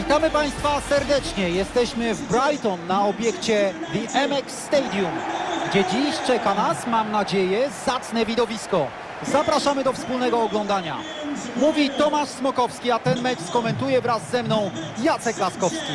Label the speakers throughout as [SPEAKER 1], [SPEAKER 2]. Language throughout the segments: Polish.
[SPEAKER 1] Witamy Państwa serdecznie. Jesteśmy w Brighton na obiekcie The MX Stadium, gdzie dziś czeka nas, mam nadzieję, zacne widowisko. Zapraszamy do wspólnego oglądania. Mówi Tomasz Smokowski, a ten mecz skomentuje wraz ze mną Jacek Laskowski.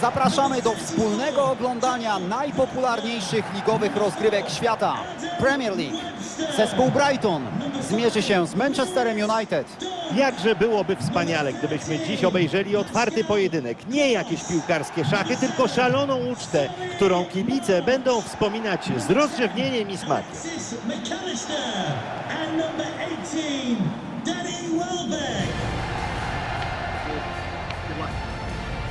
[SPEAKER 1] Zapraszamy do wspólnego oglądania najpopularniejszych ligowych rozgrywek świata. Premier League. Zespół Brighton zmierzy się z Manchesterem United.
[SPEAKER 2] Jakże byłoby wspaniale, gdybyśmy dziś obejrzeli otwarty pojedynek. Nie jakieś piłkarskie szachy, tylko szaloną ucztę, którą kibice będą wspominać z rozrzewnieniem i smakiem.
[SPEAKER 3] McAllister and number 18, Danny Welbeck.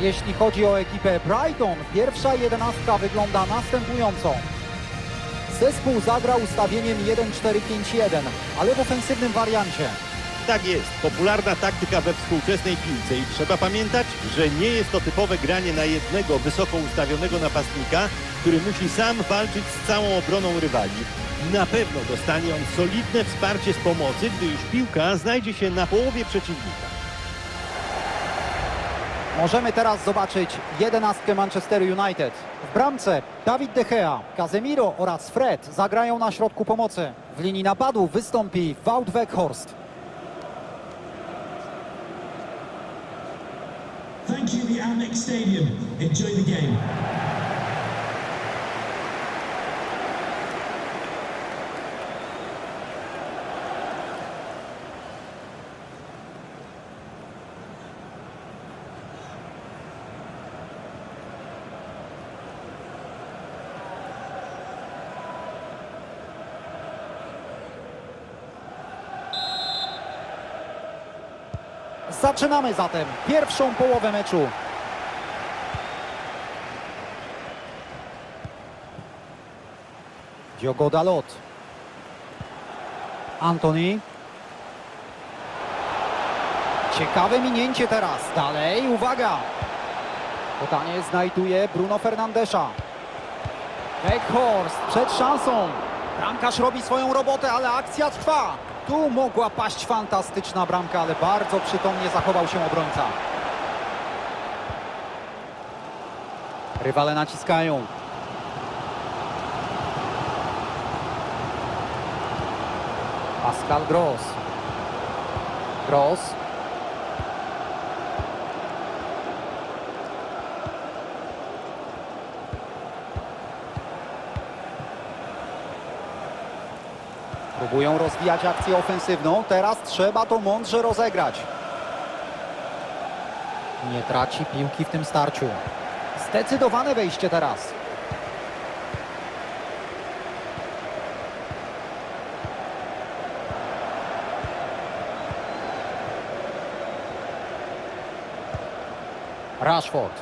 [SPEAKER 1] Jeśli chodzi o ekipę Brighton, pierwsza jedenastka wygląda następująco. Zespół zagrał ustawieniem 1-4-5-1, ale w ofensywnym wariancie.
[SPEAKER 2] Tak jest, popularna taktyka we współczesnej piłce i trzeba pamiętać, że nie jest to typowe granie na jednego wysoko ustawionego napastnika, który musi sam walczyć z całą obroną rywali. Na pewno dostanie on solidne wsparcie z pomocy, gdy już piłka znajdzie się na połowie przeciwnika.
[SPEAKER 1] Możemy teraz zobaczyć jedenastkę Manchester United. W bramce Dawid De Gea, Casemiro oraz Fred zagrają na środku pomocy. W linii napadu wystąpi Wout Weghorst.
[SPEAKER 3] Amex Stadium. Enjoy the game.
[SPEAKER 1] Zaczynamy zatem pierwszą połowę meczu. Diogo Dalot. Antoni. Ciekawe minięcie teraz. Dalej, uwaga. Podanie znajduje Bruno Fernandesza. Weghorst przed szansą. Bramkarz robi swoją robotę, ale akcja trwa. Tu mogła paść fantastyczna bramka, ale bardzo przytomnie zachował się obrońca. Rywale naciskają. Pascal Gross. Gross. Próbują rozwijać akcję ofensywną. Teraz trzeba to mądrze rozegrać. Nie traci piłki w tym starciu. Zdecydowane wejście teraz. Rashford.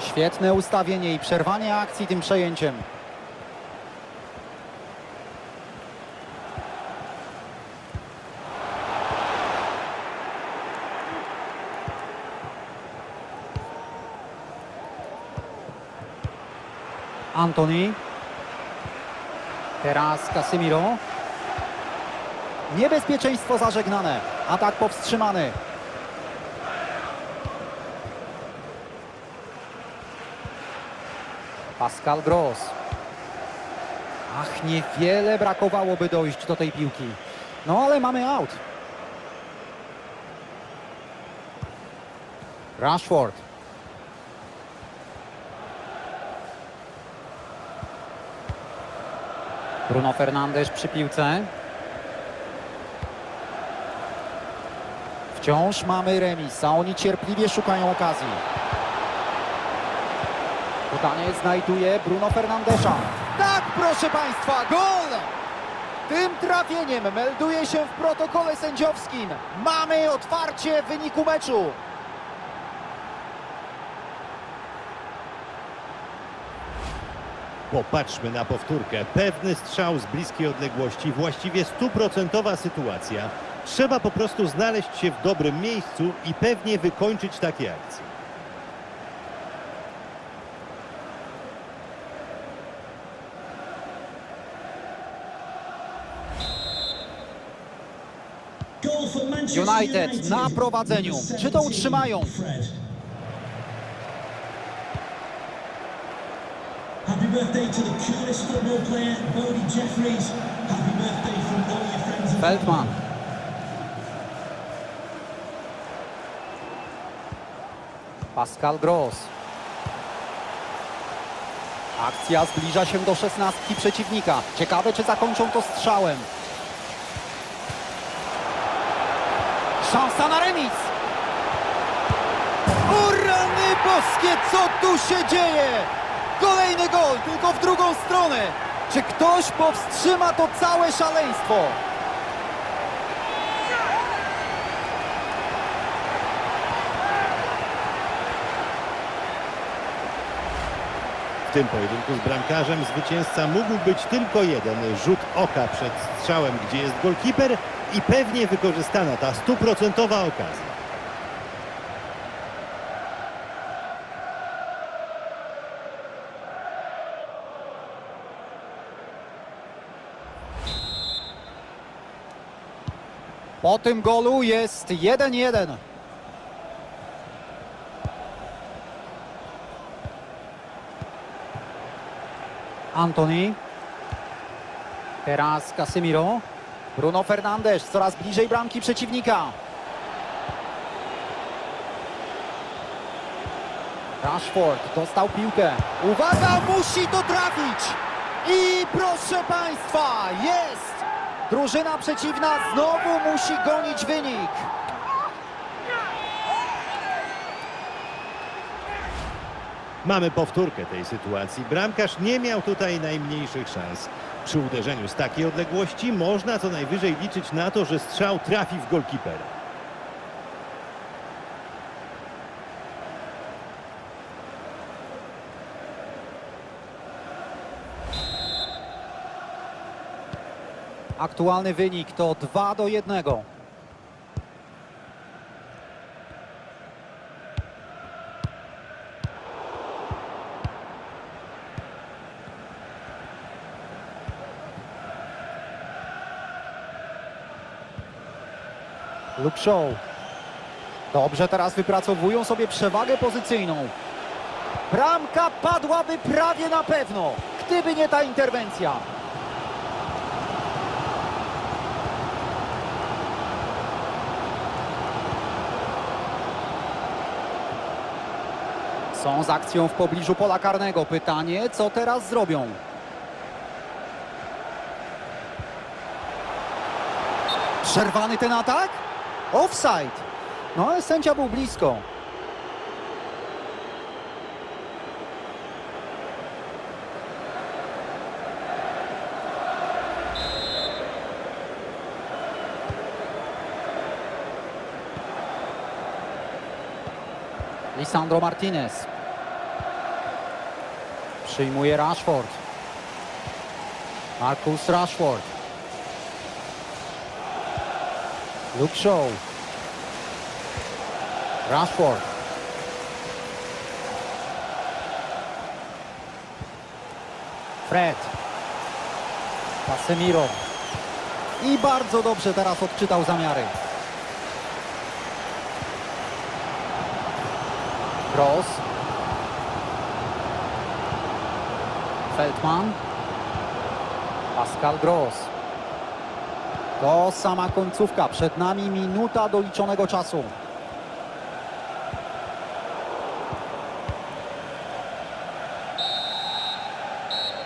[SPEAKER 1] Świetne ustawienie i przerwanie akcji tym przejęciem. Antoni. Teraz Casemiro. Niebezpieczeństwo zażegnane. Atak powstrzymany. Pascal Gross. Ach, niewiele brakowałoby dojść do tej piłki. No ale mamy out. Rashford. Bruno Fernandes przy piłce. Wciąż mamy remis, a oni cierpliwie szukają okazji. Podanie znajduje Bruno Fernandesza. Tak, proszę Państwa, gol! Tym trafieniem melduje się w protokole sędziowskim. Mamy otwarcie wyniku meczu.
[SPEAKER 2] Popatrzmy na powtórkę. Pewny strzał z bliskiej odległości, właściwie stuprocentowa sytuacja. Trzeba po prostu znaleźć się w dobrym miejscu i pewnie wykończyć takie akcje.
[SPEAKER 3] Goal for Manchester
[SPEAKER 1] United na prowadzeniu. Czy to utrzymają?
[SPEAKER 3] Happy birthday to the coolest football player, Bodie Jeffries. Happy birthday from all your friends and
[SPEAKER 1] Feldman. Pascal Gross. Akcja zbliża się do szesnastki przeciwnika. Ciekawe, czy zakończą to strzałem. Szansa na remis. O rany boskie, co tu się dzieje? Kolejny gol, tylko w drugą stronę. Czy ktoś powstrzyma to całe szaleństwo?
[SPEAKER 2] W tym pojedynku z bramkarzem zwycięzca mógł być tylko jeden. Rzut oka przed strzałem, gdzie jest golkiper i pewnie wykorzystana ta stuprocentowa okazja.
[SPEAKER 1] Po tym golu jest 1-1. Antoni. Teraz Casemiro. Bruno Fernandes coraz bliżej bramki przeciwnika. Rashford dostał piłkę. Uwaga, musi to trafić! I proszę Państwa, jest! Drużyna przeciwna znowu musi gonić wynik.
[SPEAKER 2] Mamy powtórkę tej sytuacji. Bramkarz nie miał tutaj najmniejszych szans. Przy uderzeniu z takiej odległości można co najwyżej liczyć na to, że strzał trafi w golkipera.
[SPEAKER 1] Aktualny wynik to 2 do 1. Shaw. Dobrze teraz wypracowują sobie przewagę pozycyjną. Bramka padłaby prawie na pewno, gdyby nie ta interwencja. Są z akcją w pobliżu pola karnego. Pytanie, co teraz zrobią? Przerwany ten atak? Offside. No ale sędzia był blisko. Lisandro Martinez. Przyjmuje Rashford. Marcus Rashford. Luke Shaw. Rashford. Fred. Casemiro. I bardzo dobrze teraz odczytał zamiary. Gross. Feldman. Pascal Gross. To sama końcówka. Przed nami minuta doliczonego czasu.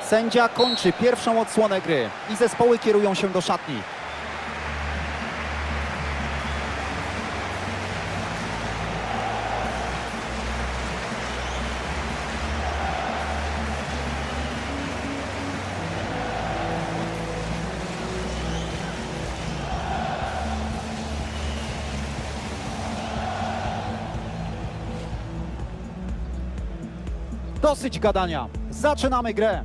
[SPEAKER 1] Sędzia kończy pierwszą odsłonę gry i zespoły kierują się do szatni. Dosyć gadania. Zaczynamy grę.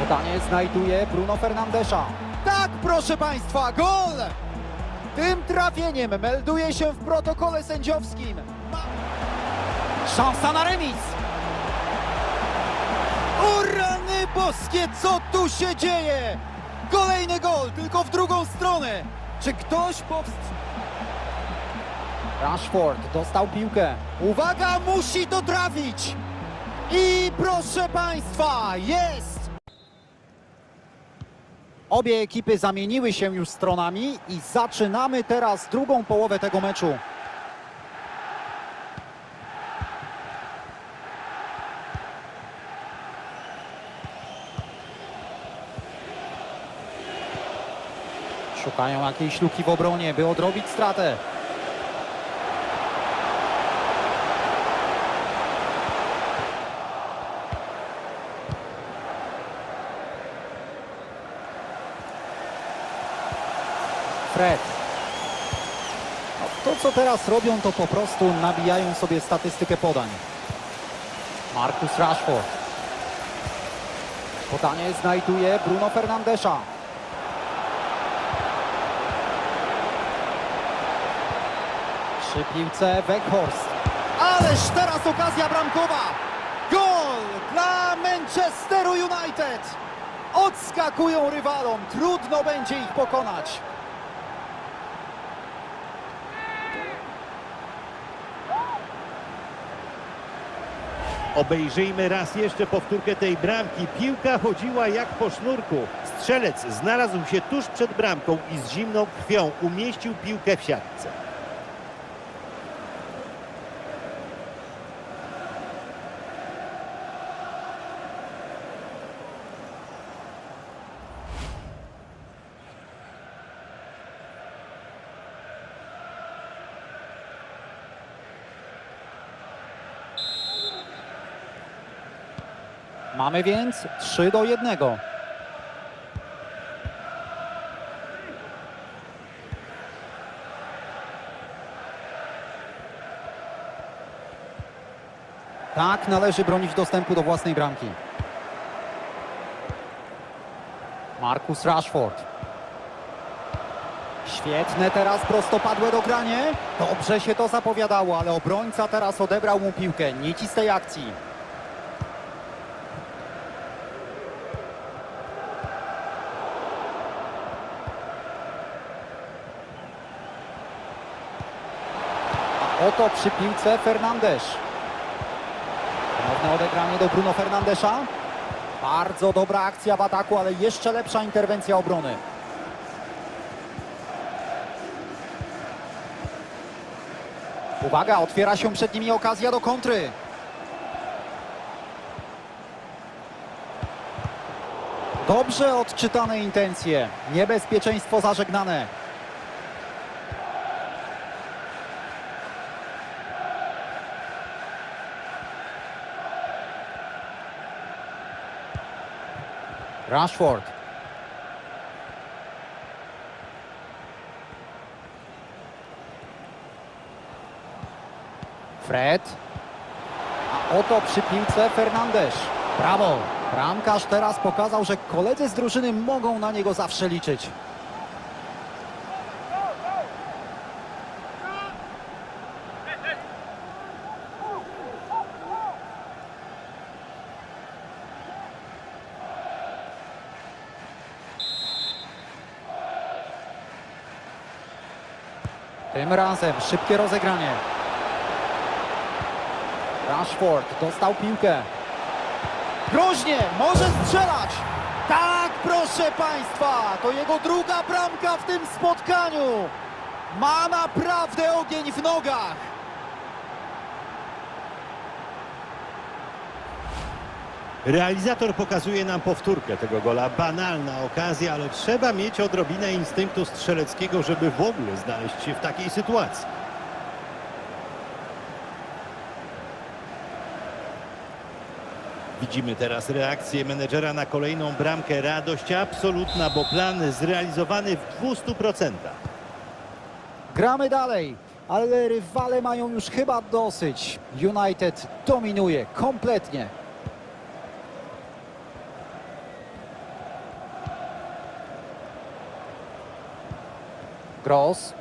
[SPEAKER 1] Podanie znajduje Bruno Fernandesza. Tak, proszę Państwa, gol! Tym trafieniem melduje się w protokole sędziowskim. Szansa na remis. O rany boskie, co tu się dzieje? Kolejny gol, tylko w drugą stronę. Czy ktoś powstrzymał? Rashford dostał piłkę. Uwaga, musi to trafić! I proszę Państwa, jest! Obie ekipy zamieniły się już stronami i zaczynamy teraz drugą połowę tego meczu. Szukają jakiejś luki w obronie, by odrobić stratę. Fred. No, to, co teraz robią, to po prostu nabijają sobie statystykę podań. Marcus Rashford. Podanie znajduje Bruno Fernandesza. Przy piłce Weghorst. Ależ teraz okazja bramkowa. Gol dla Manchesteru United. Odskakują rywalom. Trudno będzie ich pokonać.
[SPEAKER 2] Obejrzyjmy raz jeszcze powtórkę tej bramki. Piłka chodziła jak po sznurku. Strzelec znalazł się tuż przed bramką i z zimną krwią umieścił piłkę w siatce.
[SPEAKER 1] Mamy więc 3 do 1. Tak należy bronić dostępu do własnej bramki. Marcus Rashford. Świetne teraz prostopadłe dogranie. Dobrze się to zapowiadało, ale obrońca teraz odebrał mu piłkę. Nici z tej akcji. Oto przy piłce Fernandes. Ponowne odegranie do Bruno Fernandesza. Bardzo dobra akcja w ataku, ale jeszcze lepsza interwencja obrony. Uwaga, otwiera się przed nimi okazja do kontry. Dobrze odczytane intencje. Niebezpieczeństwo zażegnane. Rashford. Fred. A oto przy piłce Fernandes. Brawo. Bramkarz teraz pokazał, że koledzy z drużyny mogą na niego zawsze liczyć. Tym razem szybkie rozegranie. Rashford dostał piłkę. Groźnie, może strzelać. Tak, proszę Państwa, to jego druga bramka w tym spotkaniu. Ma naprawdę ogień w nogach.
[SPEAKER 2] Realizator pokazuje nam powtórkę tego gola. Banalna okazja, ale trzeba mieć odrobinę instynktu strzeleckiego, żeby w ogóle znaleźć się w takiej sytuacji. Widzimy teraz reakcję menedżera na kolejną bramkę. Radość absolutna, bo plan zrealizowany w 200%.
[SPEAKER 1] Gramy dalej, ale rywale mają już chyba dosyć. United dominuje kompletnie. Gross.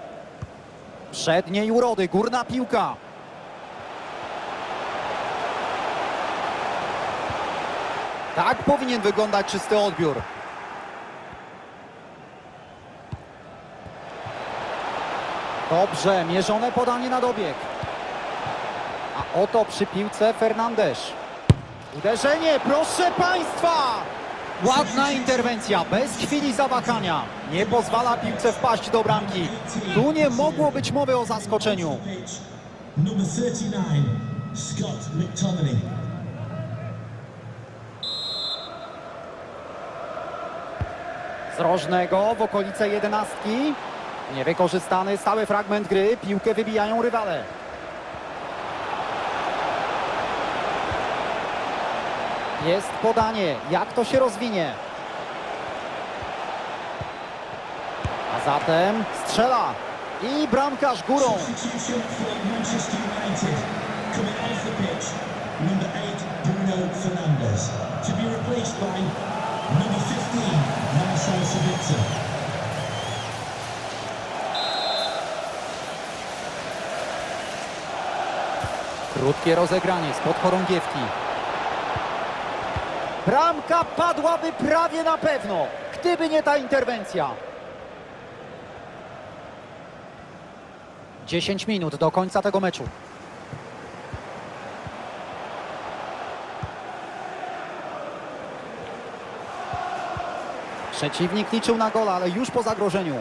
[SPEAKER 1] Przedniej urody, górna piłka. Tak powinien wyglądać czysty odbiór. Dobrze, mierzone podanie na dobieg. A oto przy piłce Fernandesz. Uderzenie, proszę Państwa! Ładna interwencja, bez chwili zawahania. Nie pozwala piłce wpaść do bramki. Tu nie mogło być mowy o zaskoczeniu.
[SPEAKER 3] 39, Scott McTominay.
[SPEAKER 1] Z rożnego w okolice jedenastki. Niewykorzystany stały fragment gry. Piłkę wybijają rywale. Jest podanie. Jak to się rozwinie? A zatem strzela. I bramkarz górą.
[SPEAKER 3] Substitution for Manchester United. Coming off the pitch, number 8, Bruno Fernandes. To be replaced by number 15, Marcel Sabitzer.
[SPEAKER 1] Krótkie rozegranie spod chorągiewki. Bramka padłaby prawie na pewno, gdyby nie ta interwencja. 10 minut do końca tego meczu. Przeciwnik liczył na gola, ale już po zagrożeniu.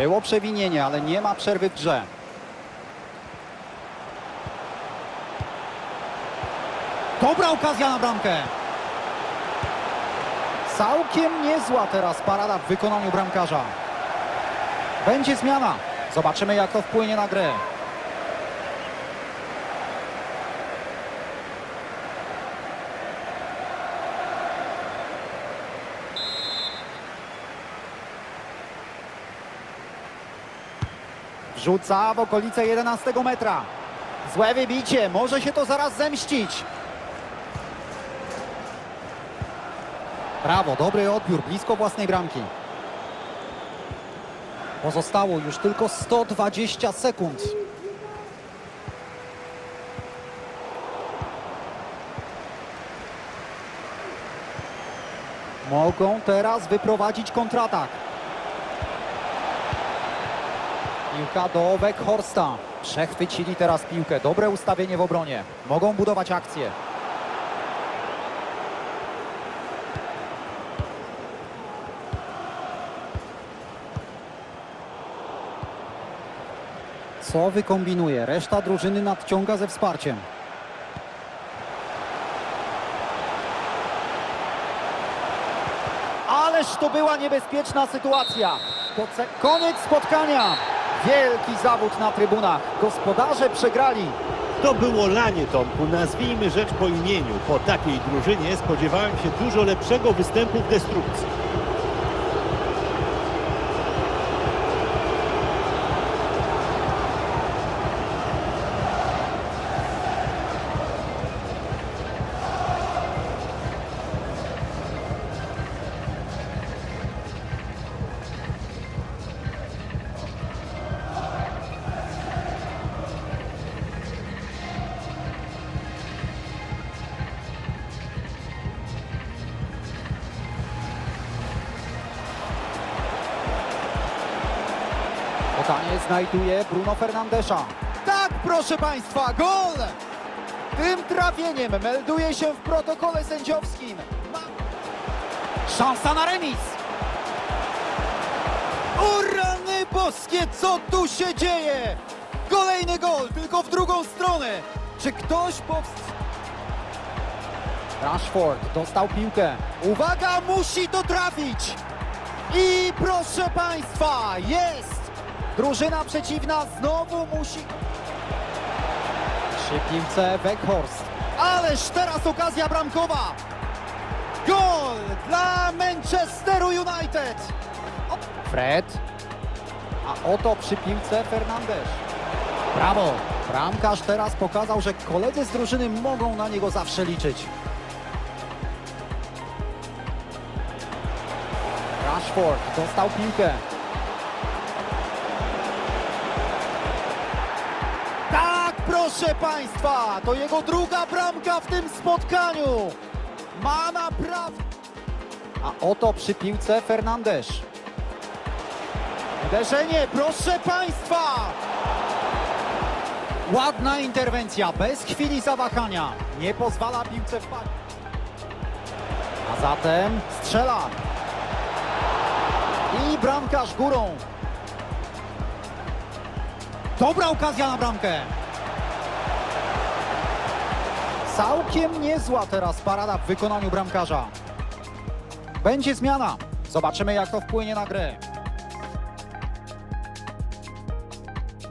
[SPEAKER 1] Było przewinienie, ale nie ma przerwy w grze. Dobra okazja na bramkę. Całkiem niezła teraz parada w wykonaniu bramkarza. Będzie zmiana. Zobaczymy jak to wpłynie na grę. Rzuca w okolice 11 metra. Złe wybicie, może się to zaraz zemścić. Brawo, dobry odbiór, blisko własnej bramki. Pozostało już tylko 120 sekund. Mogą teraz wyprowadzić kontratak. Piłka do Weghorsta. Przechwycili teraz piłkę. Dobre ustawienie w obronie. Mogą budować akcję. Co wykombinuje? Reszta drużyny nadciąga ze wsparciem. Ależ to była niebezpieczna sytuacja. Koniec spotkania. Wielki zawód na trybunach. Gospodarze przegrali.
[SPEAKER 2] To było lanie, Tomku. Nazwijmy rzecz po imieniu. Po takiej drużynie spodziewałem się dużo lepszego występu w destrukcji.
[SPEAKER 1] Znajduje Bruno Fernandesza. Tak, proszę Państwa, gol! Tym trafieniem melduje się w protokole sędziowskim. Szansa na remis! O rany boskie, co tu się dzieje? Kolejny gol, tylko w drugą stronę. Czy ktoś powst... Rashford dostał piłkę. Uwaga, musi to trafić! I proszę Państwa, jest! Drużyna przeciwna znowu musi... Przy piłce Weghorst. Ależ teraz okazja bramkowa! Gol dla Manchesteru United! Fred. A oto przy piłce Fernandes. Brawo! Bramkarz teraz pokazał, że koledzy z drużyny mogą na niego zawsze liczyć. Rashford dostał piłkę. Proszę Państwa, to jego druga bramka w tym spotkaniu. Ma naprawdę... A oto przy piłce Fernandes. Uderzenie, proszę Państwa! Ładna interwencja, bez chwili zawahania. Nie pozwala piłce wpaść. A zatem strzela. I bramkarz górą. Dobra okazja na bramkę. Całkiem niezła teraz parada w wykonaniu bramkarza. Będzie zmiana. Zobaczymy jak to wpłynie na grę.